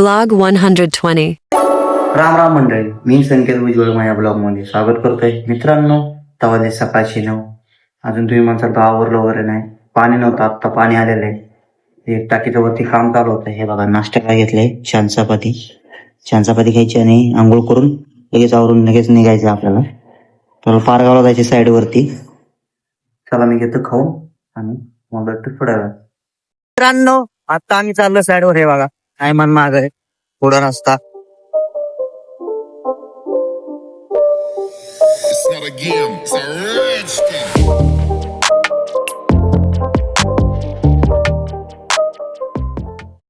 Vlog 120. Ram Ram मंडळी मी संकेत उज्ज्वल माझ्या ब्लॉगमध्ये स्वागत करतोय. मित्रांनो तवाले सकाळचे नऊ. अजून तुम्ही म्हणसाल तर आवरलं वगैरे नाही पाणी नव्हतं आत्ता पाणी आलेलं आहे. हे टाकीच्या वरती काम चालू होतं. हे बघा नाश्त्याला घेतलंय. छान चपाती. छान चपाती खायची आणि आंघोळ करून लगेच आवरून लगेच निघायचं आपल्याला. तर पारगावला जायचे साईड वरती. चला मी घेतो खाऊन आणि मग वेळात. मित्रांनो आता आम्ही चाललो साईडवर हे बघा. काय मन माग आहे. पुढं रस्ता. It's not a game, it's a rich thing.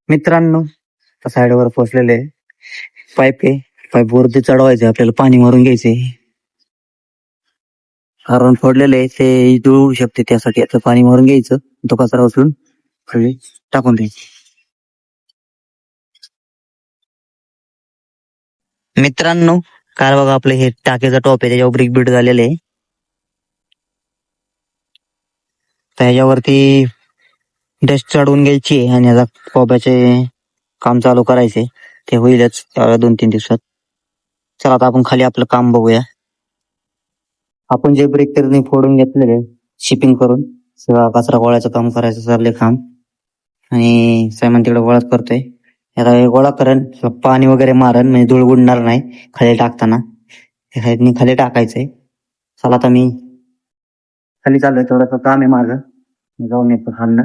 मित्रांनो साईडवर पोचलेले पाईप आहे. पाईप वरती चढवायचे आपल्याला पाणी मारून घ्यायचे कारण फोडलेले आहे, ते जुळू शकते त्यासाठी आता पाणी मारून घ्यायचं. तो कचरा उचलून खाली टाकून द्यायचे. मित्रांनो काल बघा आपलं हे टाकेचा टॉप आहे त्याच्यावर ब्रिक बीट झालेले आहे. त्याच्यावरती डस्ट चढवून घ्यायची आहे आणि आता कोब्याचे काम चालू करायचे ते होईलच त्यावेळेला दोन तीन दिवसात. चला आता आपण खाली आपलं काम बघूया. आपण जे ब्रेक तरी फोडून घेतलेले शिपिंग करून सगळा कचरा गोळ्याचं काम करायचं चाललंय काम. आणि सायमन तिकडे गोळाच करतोय. आता गोळा करण पाणी वगैरे मारण म्हणजे धूळ उडणार नाही खाली टाकताना. हे साईडनी खाली टाकायचंय. चला आता मी खाली चाललोय थोडंसं काम आहे माझं. मी जाऊन येतो खाल्लं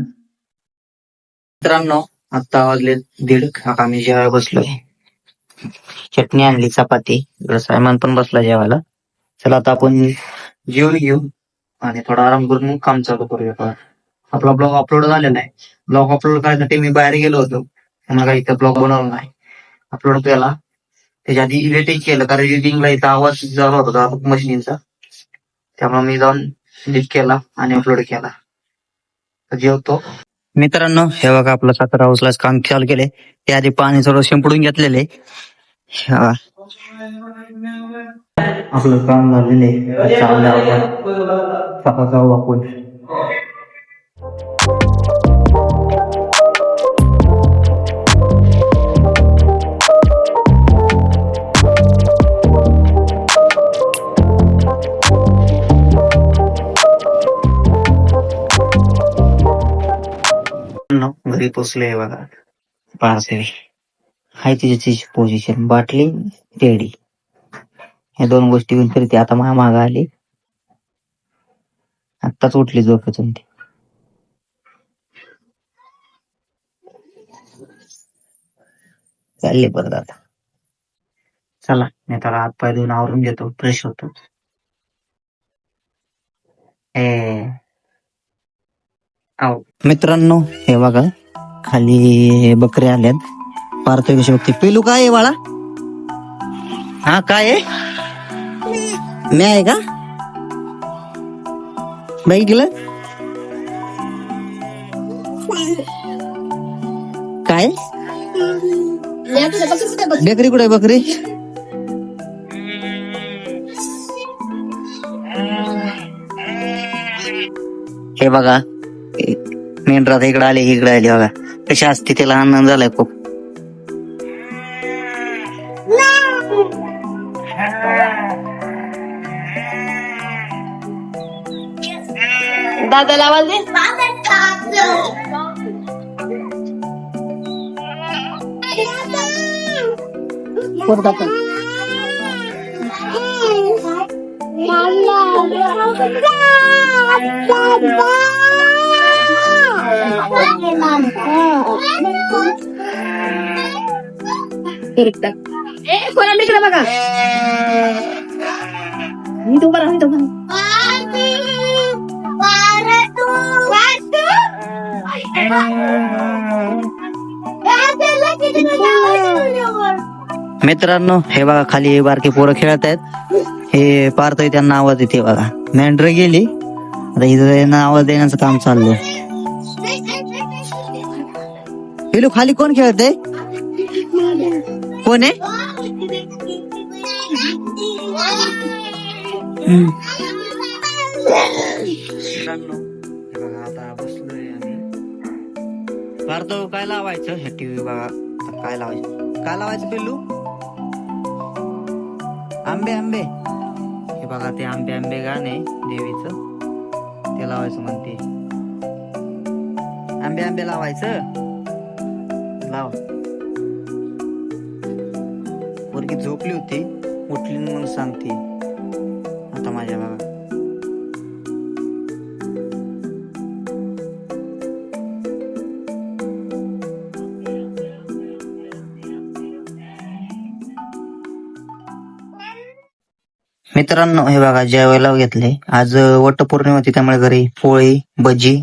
मित्रांनो आता वाजले दीड आता मी जेवायला बसलोय. चटणी आणली चपाती सायमान पण बसला जेवायला. चला आता आपण जेवून घेऊ आणि थोडा आराम करून मग काम चालू करूया. आपला ब्लॉग अपलोड झालेला आहे. ब्लॉग अपलोड करण्यासाठी मी बाहेर गेलो होतो. मला काही इथं ब्लॉग बनवला नाही. अपलोड केला. त्याच्या आधी एडिटिंग केलं. कारण एडिटिंगला इथं आवाज झाला होता मशिनीचा त्यामुळे मी जाऊन एडिट केला आणि अपलोड केला. तर जेवतो. मित्रांनो हे बघा आपलं साखर हाऊसला काम चालू केले ते आधी पाणी थोडं शिंपडून घेतलेले हा. आपलं काम झालेले आपण खाली घरी पोचले बघा. पार्सल. हाय तिची पोझिशन बाटली रेडी या दोन गोष्टी घेऊन फिरते. आता माझ्या माग आली. आत्ताच उठली झोपेतून ती. चालले परत आता. चला मी त्याला हात पाय धुवून आवरून घेतो. फ्रेश होतो. मित्रांनो हे बघा. खाली बकरे आल्यात. पारतोय कशी बघते. पेलू काय आहे बाळा? हा काय आहे? मी आहे का? बघितलं? काय? बेकरी कुठे आहे बकरी? हे बघा. मेंढरा इकडे आले इकडे आले बघा. कशी असते त्याला आनंद झालाय खूप. दादाला आवाज दे. ए कोणा इकडे बघा मी तो बरा मी तो मित्रांनो हे बघा खाली हे बारके पोरं खेळत आहेत. हे पारतोय त्यांना आवाज येते बघा. मेंढर गेली. आता इथं यांना आवाज देण्याचं काम चाललंय. पिलू खाली कोण खेळते कोण आहे? बघा आता बसलोय आम्ही. भारतो काय लावायचं? हे टीव्ही बघा. काय लावायचं? काय लावायचं पिल्लू? आंबे आंबे. हे बघा ते आंबे आंबे गाणे देवीचं. ते लावायचं म्हणते. आंबे आंबे लावायचं? लाव. पोरगी झोपली होती उठली म्हणून सांगते. आता माझ्या बाबा मित्रांनो हे बघा जेवायला घेतले. आज वट पौर्णिमा होती त्यामुळे घरी पोळी भजी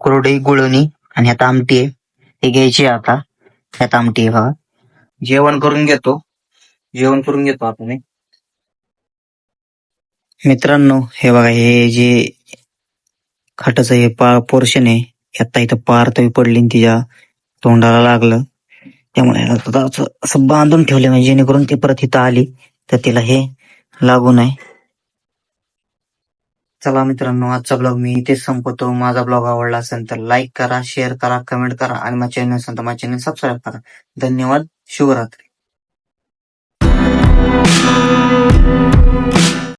कुरडई गुळवणी आणि आता आमटी आहे. हे घ्यायची आता त्यात आमटी बघा. जेवण करून घेतो. जेवण करून घेतो मी मित्रांनो हे बघा हे जे खाटाचं हे पा पोर्शन आहे आता इथं पार तवी पडली तिच्या तोंडाला लागलं. त्यामुळे असं बांधून ठेवले म्हणजे जेणेकरून ती परत इथं आली तर तिला हे लागू नये. चला मित्रांनो आजचा ब्लॉग मी इथेच संपवतो. माझा ब्लॉग आवडला असेल तर लाईक करा शेअर करा कमेंट करा आणि माझ्या चॅनल असेल तर माझ्या चॅनल सबस्क्राईब करा. धन्यवाद शुभरात्री.